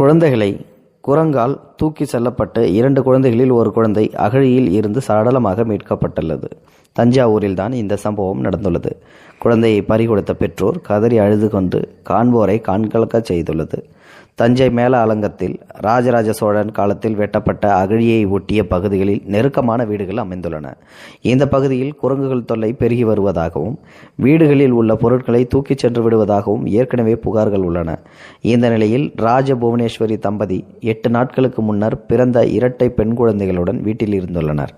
குழந்தைகளை குரங்கால் தூக்கி செல்லப்பட்டு இரண்டு குழந்தைகளில் ஒரு குழந்தை அகழியில் இருந்து சடலமாக மீட்கப்பட்டுள்ளது. தஞ்சாவூரில்தான் இந்த சம்பவம் நடந்துள்ளது. குழந்தையை பறிகொடுத்த பெற்றோர் கதறி அழுது கொண்டு காண்போரை கண்கலக்க செய்துள்ளது. தஞ்சை மேல அலங்கத்தில் ராஜராஜ சோழன் காலத்தில் வெட்டப்பட்ட அகழியை ஒட்டிய பகுதிகளில் நெருக்கமான வீடுகள் அமைந்துள்ளன. இந்த பகுதியில் குரங்குகள் தொல்லை பெருகி வருவதாகவும் வீடுகளில் உள்ள பொருட்களை தூக்கிச் சென்று விடுவதாகவும் ஏற்கனவே புகார்கள் உள்ளன. இந்த நிலையில் ராஜ புவனேஸ்வரி தம்பதி எட்டு நாட்களுக்கு முன்னர் பிறந்த இரட்டை பெண் குழந்தைகளுடன் வீட்டில் இருந்துள்ளனர்.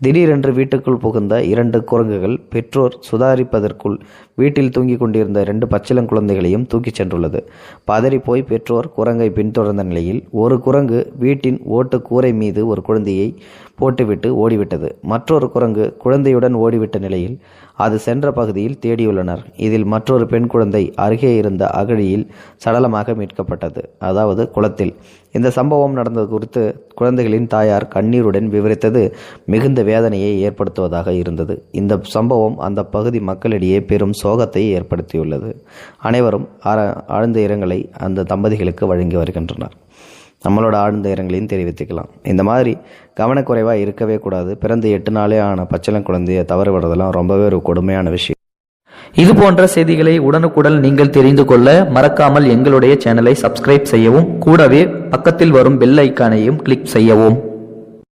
திடீரென்று வீட்டுக்குள் புகுந்த இரண்டு குரங்குகள் பெற்றோர் சுதாரிப்பதற்குள் வீட்டில் தூங்கிக் கொண்டிருந்த இரண்டு பச்சிளம் குழந்தைகளையும் தூக்கிச் சென்றுள்ளது. பதறிப்போய் பெற்றோர் குரங்கை பின்தொடர்ந்த நிலையில் ஒரு குரங்கு வீட்டின் ஓட்டு கூரை மீது ஒரு குழந்தையை போட்டுவிட்டு ஓடிவிட்டது. மற்றொரு குரங்கு குழந்தையுடன் ஓடிவிட்ட நிலையில் அது சென்ற பகுதியில் தேடியுள்ளனர். இதில் மற்றொரு பெண் குழந்தை அருகே இருந்த அகழியில் சடலமாக மீட்கப்பட்டது. அதாவது குளத்தில். இந்த சம்பவம் நடந்தது குறித்து குழந்தைகளின் தாயார் கண்ணீருடன் விவரித்தது மிகுந்த வேதனையை ஏற்படுத்துவதாக இருந்தது. இந்த சம்பவம் அந்த பகுதி மக்களிடையே பெரும் சோகத்தை ஏற்படுத்தியுள்ளது. அனைவரும் ஆழ்ந்த இரங்கலை அந்த தம்பதிகளுக்கு வழங்கி வருகின்றனர். நம்மளோட ஆழ்ந்த இரங்கலையும் தெரிவித்துக்கலாம். இந்த மாதிரி கவனக்குறைவாக இருக்கவே கூடாது. பிறந்த எட்டு நாளே ஆன பச்சளம் குழந்தைய தவறு விடுறதெல்லாம் ரொம்பவே ஒரு கொடுமையான விஷயம். இது போன்ற செய்திகளை உடனுக்குடன் நீங்கள் தெரிந்து கொள்ள மறக்காமல் எங்களுடைய சேனலை சப்ஸ்கிரைப் செய்யவும் கூடவே பக்கத்தில் வரும் பெல் ஐக்கானையும் கிளிக் செய்யவும்.